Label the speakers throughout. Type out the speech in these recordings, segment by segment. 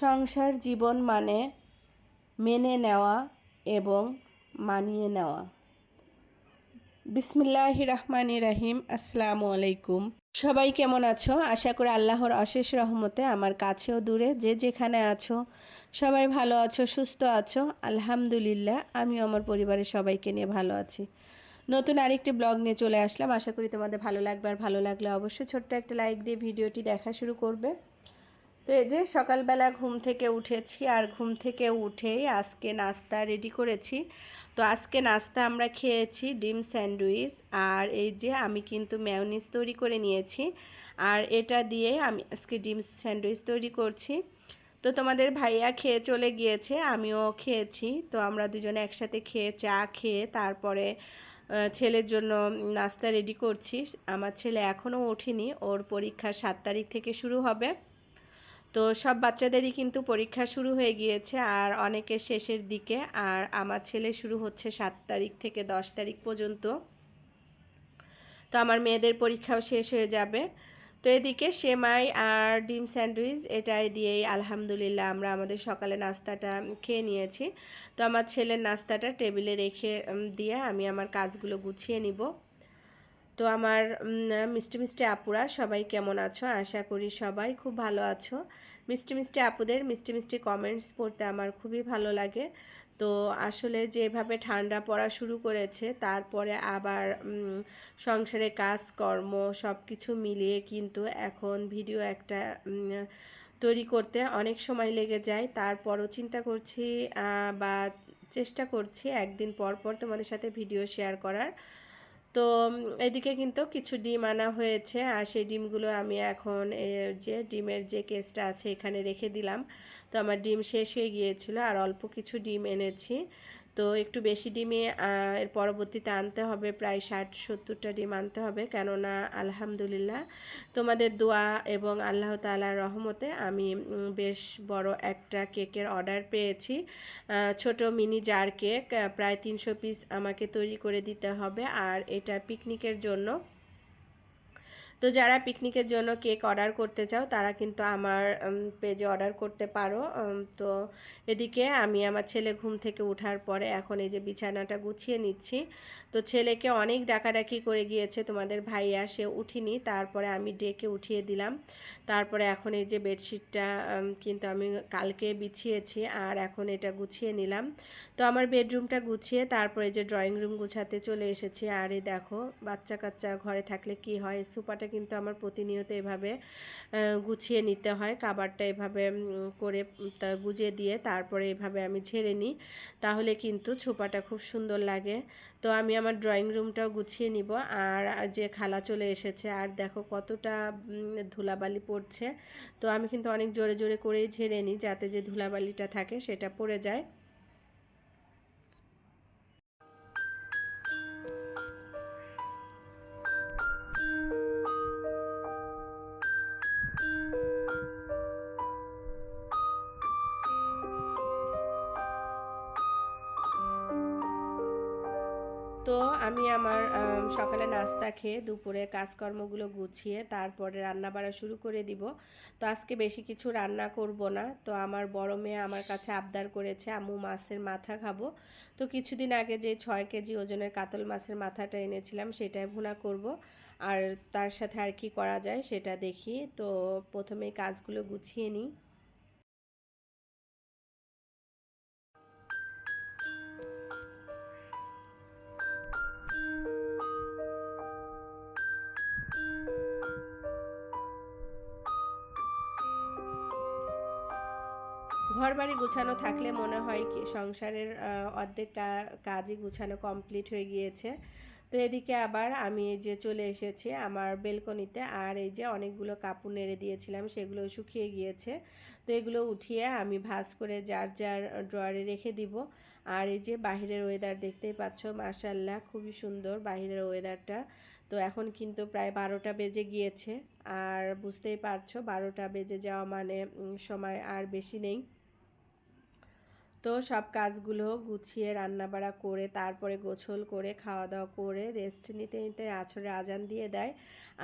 Speaker 1: সংসার জীবন মানে মেনে নেওয়া এবং মানিয়ে নেওয়া। বিসমিল্লাহ রহমান রাহিম, আসসালামু আলাইকুম। সবাই কেমন আছো? আশা করি আল্লাহর অশেষ রহমতে আমার কাছেও দূরে, যে যেখানে আছো, সবাই ভালো আছো, সুস্থ আছো। আলহামদুলিল্লাহ আমি আমার পরিবারের সবাইকে নিয়ে ভালো আছি। নতুন আরেকটি ব্লগ নিয়ে চলে আসলাম। আশা করি তোমাদের ভালো লাগবে আর ভালো লাগলে অবশ্যই ছোট্ট একটা লাইক দিয়ে ভিডিওটি দেখা শুরু করবে। তো এই যে সকালবেলা ঘুম থেকে উঠেছি আর ঘুম থেকে উঠেই আজকে নাস্তা রেডি করেছি। তো আজকে নাস্তা আমরা খেয়েছি ডিম স্যান্ডউইচ আর এই যে আমি কিন্তু ম্যাওনিস তৈরি করে নিয়েছি আর এটা দিয়ে আমি আজকে ডিম স্যান্ডউইচ তৈরি করছি। তো তোমাদের ভাইয়া খেয়ে চলে গিয়েছে, আমিও খেয়েছি। তো আমরা দুজনে একসাথে খেয়ে চা খেয়ে তারপরে ছেলের জন্য নাস্তা রেডি করছি। আমার ছেলে এখনও ওঠেনি, ওর পরীক্ষা সাত তারিখ থেকে শুরু হবে। তো সব বাচ্চাদেরই কিন্তু পরীক্ষা শুরু হয়ে গিয়েছে আর অনেকের শেষের দিকে। আর আমার ছেলে শুরু হচ্ছে সাত তারিখ থেকে দশ তারিখ পর্যন্ত। তো আমার মেয়েদের পরীক্ষাও শেষ হয়ে যাবে। তো এদিকে সেমাই আর ডিম স্যান্ডউইচ এটাই দিয়েই আলহামদুলিল্লাহ আমরা আমাদের সকালে নাস্তাটা খেয়ে নিয়েছি। তো আমার ছেলের নাস্তাটা টেবিলে রেখে দিয়ে আমি আমার কাজগুলো গুছিয়ে নিব। তো আমার মিষ্টি মিষ্টি আপুরা, সবাই কেমন আছো? আশা করি সবাই খুব ভালো আছো। মিষ্টি মিষ্টি আপুদের মিষ্টি মিষ্টি কমেন্টস পড়তে আমার খুবই ভালো লাগে। তো আসলে যেভাবে ঠান্ডা পড়া শুরু করেছে, তারপরে আবার সংসারে কাজকর্ম সব কিছু মিলিয়ে কিন্তু এখন ভিডিও একটা তৈরি করতে অনেক সময় লেগে যায়। তারপরও চিন্তা করছি বা চেষ্টা করছি একদিন পর পর তোমাদের সাথে ভিডিও শেয়ার করার। তো এদিকে কিন্তু কিছু ডিম আনা হয়েছে, আর সেই ডিমগুলো আমি এখন যে ডিমের যে কেসটা আছে এখানে রেখে দিলাম। তো আমার ডিম শেষ হয়ে গিয়েছিল, আর অল্প কিছু ডিম এনেছি। তো একটু বেশি ডিমে এর পরবর্তীতে আনতে হবে প্রায় ষাট, সত্তরটা ডিম আনতে হবে। কেননা আলহামদুলিল্লাহ তোমাদের দোয়া এবং আল্লাহ তালার রহমতে আমি বেশ বড় একটা কেকের অর্ডার পেয়েছি। ছোট মিনি জার কেক প্রায় তিনশো পিস আমাকে তৈরি করে দিতে হবে। আর এটা পিকনিকের জন্য তো যারা পিকনিকের জন্য কেক অর্ডার করতে চাও, তারা কিন্তু আমার পেজে অর্ডার করতে পারো। তো এদিকে আমি আমার ছেলে ঘুম থেকে ওঠার পরে এখন এই যে বিছানাটা গুছিয়ে নিচ্ছি। তো ছেলেকে অনেক ডাকাডাকি করে গিয়েছে, তোমাদের ভাইয়া সে উঠিনি, তারপরে আমি ডেকে উঠিয়ে দিলাম। তারপরে এখন এই যে বেডশিটটা কিন্তু আমি কালকে বিছিয়েছি আর এখন এটা গুছিয়ে নিলাম। তো আমার বেডরুমটা গুছিয়ে তারপরে যে ড্রয়িং রুম গুছাতে চলে এসেছি। আর এই দেখো বাচ্চা কাচ্চা ঘরে থাকলে কি হয় সুপাটা কিন্তু আমার প্রতিনিয়ত এভাবে গুছিয়ে নিতে হয়। কাবারটা এভাবে করে গুজিয়ে দিয়ে তারপরে এভাবে আমি ঝেড়ে নিই। তাহলে কিন্তু ছোপাটা খুব সুন্দর লাগে। তো আমি আমার ড্রয়িং রুমটাও গুছিয়ে নিব। আর যে খালা চলে এসেছে, আর দেখো কতটা ধুলাবালি পড়ছে। তো আমি কিন্তু অনেক জোরে জোরে করেই ঝেড়ে নিই যাতে যে ধুলাবালিটা থাকে সেটা পড়ে যায়। তো আমি আমার সকালে নাস্তা খেয়ে দুপুরে কাজকর্মগুলো গুছিয়ে তারপরে রান্না বাড়া শুরু করে দিব। তো আজকে বেশি কিছু রান্না করব না। তো আমার বড় মেয়ে আমার কাছে আবদার করেছে, আম্মু, মাছের মাথা খাব। তো কিছুদিন আগে যে ছয় কেজি ওজনের কাতল মাছের মাথাটা এনেছিলাম সেটাই ভুনা করব। আর তার সাথে আর কি করা যায় সেটা দেখি। তো প্রথমে কাজগুলো গুছিয়ে নিই। ঘর বাড়ি গুছানো থাকলে মনে হয় কি, সংসারের অর্ধেক কাজই গুছানো কমপ্লিট হয়ে গিয়েছে। তো এদিকে আবার আমি এই যে চলে এসেছি আমার বেলকনিতে, আর এই যে অনেকগুলো কাপড় নেড়ে দিয়েছিলাম, সেগুলো শুকিয়ে গিয়েছে। তো এগুলো উঠিয়ে আমি ভাজ করে যার যার ড্রয়ারে রেখে দিব। আর এই যে বাহিরের ওয়েদার দেখতেই পাচ্ছ মাশাল্লাহ খুবই সুন্দর বাহিরের ওয়েদারটা তো এখন কিন্তু প্রায় বারোটা বেজে গিয়েছে, আর বুঝতেই পারছ বারোটা বেজে যাওয়া মানে সময় আর বেশি নেই। তো সব কাজগুলো গুছিয়ে রান্নাবাড়া করে তারপরে গোছল করে খাওয়া দাওয়া করে রেস্ট নিতে নিতে আছরে আজান দিয়ে দেয়।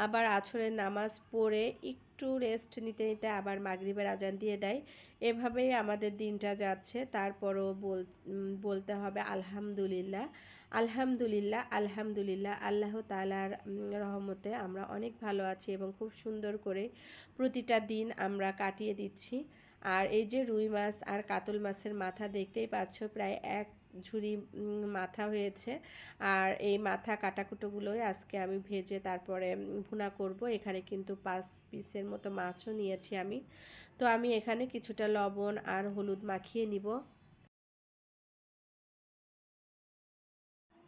Speaker 1: আবার আছরের নামাজ পড়ে একটু রেস্ট নিতে নিতে আবার মাগরিবের আজান দিয়ে দেয়। এভাবেই আমাদের দিনটা যাচ্ছে। তারপরও বল বলতে হবে আলহামদুলিল্লাহ। আলহামদুলিল্লাহ আলহামদুলিল্লাহ, আল্লাহ তালার রহমতে আমরা অনেক ভালো আছি এবং খুব সুন্দর করে প্রতিটা দিন আমরা কাটিয়ে দিচ্ছি। আর এই যে রুই মাছ আর কাতল মাছের মাথা দেখতেই পাচ্ছ, প্রায় এক ঝুড়ি মাথা হয়েছে। আর এই মাথা কাটাকুটোগুলোই আজকে আমি ভেজে তারপরে ভুনা করব। এখানে কিন্তু পাঁচ পিসের মতো মাছও নিয়েছি আমি। তো আমি এখানে কিছুটা লবণ আর হলুদ মাখিয়ে নিব।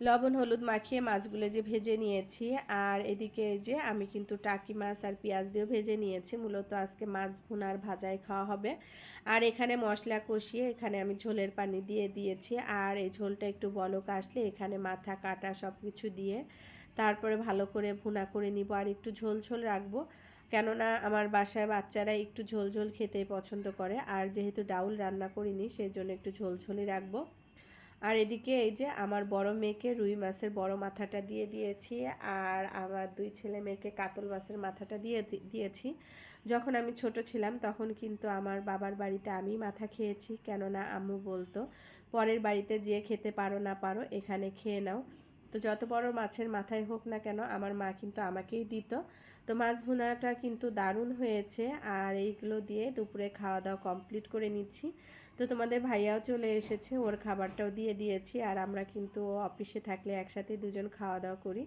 Speaker 1: লবণ, হলুদ মাখিয়ে মাছগুলো যে ভেজে নিয়েছি, আর এদিকে যে আমি কিন্তু টাকি মাছ আর পেঁয়াজ দিয়েও ভেজে নিয়েছি। মূলত আজকে মাছ ভুনার ভাজাই খাওয়া হবে। আর এখানে মশলা কষিয়ে এখানে আমি ঝোলের পানি দিয়ে দিয়েছি। আর এই ঝোলটা একটু বলক আসলে এখানে মাথা, কাটা সব কিছু দিয়ে তারপরে ভালো করে ভুনা করে নিব। আর একটু ঝোল ঝোল রাখব। কেননা আমার বাসায় বাচ্চারা একটু ঝোল ঝোল খেতে পছন্দ করে। আর যেহেতু ডাউল রান্না করিনি সেই জন্য একটু ঝোল, ঝোলই রাখব। আর এদিকে এই যে আমার বড় মেয়েকে রুই মাছের বড় মাথাটা দিয়ে দিয়েছি আর আমার দুই ছেলে মেয়েকে কাতল মাছের মাথাটা দিয়ে দিয়েছি। যখন আমি ছোট ছিলাম তখন কিন্তু আমার বাবার বাড়িতে আমি মাথা খেয়েছি। কেননা আম্মু বলতো, পরের বাড়িতে যেয়ে খেতে পারো না পারো, এখানে খেয়ে নাও। তো যত বড় মাছের মাথায় হোক না কেন, আমার মা কিন্তু আমাকেই দিত। তো মাছ ভুনাটা কিন্তু দারুণ হয়েছে আর এইগুলো দিয়ে দুপুরে খাওয়া দাওয়া কমপ্লিট করে নিচ্ছি। তো তোমাদের ভাইয়াও চলে এসেছে, ওর খাবারটাও দিয়ে দিয়েছি আর আমরা কিন্তু অফিসে থাকলে একসাথে দুজন খাওয়া দাওয়া করি।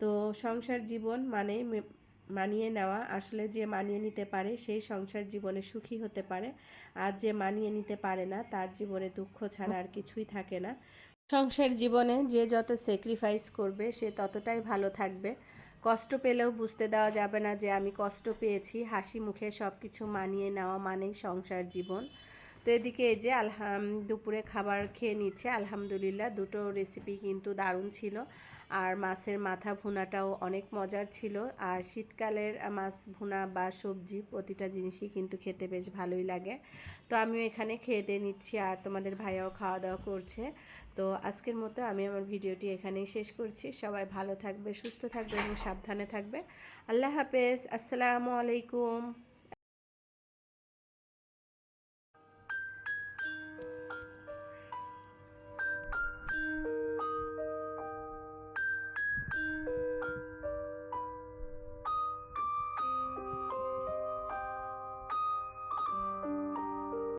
Speaker 1: তো সংসার জীবন মানে মানিয়ে নেওয়া, আসলে যে মানিয়ে নিতে পারে সেই সংসার জীবনে সুখী হতে পারে। আর যে মানিয়ে নিতে পারে না, তার জীবনে দুঃখ ছাড়া আর কিছুই থাকে না। সংসার জীবনে যে যত স্যাক্রিফাইস করবে, সে ততটাই ভালো থাকবে। কষ্ট পেলেও বুঝতে দেওয়া যাবে না যে আমি কষ্ট পেয়েছি, হাসি মুখে সব কিছু মানিয়ে নেওয়া মানেই সংসার জীবন। তো এদিকে এই যে আলহাম, দুপুরে খাবার খেয়ে নিচ্ছে। আলহামদুলিল্লাহ, দুটো রেসিপি কিন্তু দারুণ ছিল। আর মাছের মাথা ভুনাটাও অনেক মজার ছিল। আর শীতকালের মাছ ভুনা বা সবজি প্রতিটা জিনিসই কিন্তু খেতে বেশ ভালোই লাগে। তো আমিও এখানে খেয়ে দিয়ে নিচ্ছি আর তোমাদের ভাইয়াও খাওয়া দাওয়া করছে। তো আজকের মতো আমি আমার ভিডিওটি এখানেই শেষ করছি। সবাই ভালো থাকবে, সুস্থ থাকবে এবং সাবধানে থাকবে। আল্লাহ হাফেজ। আসসালামু আলাইকুম।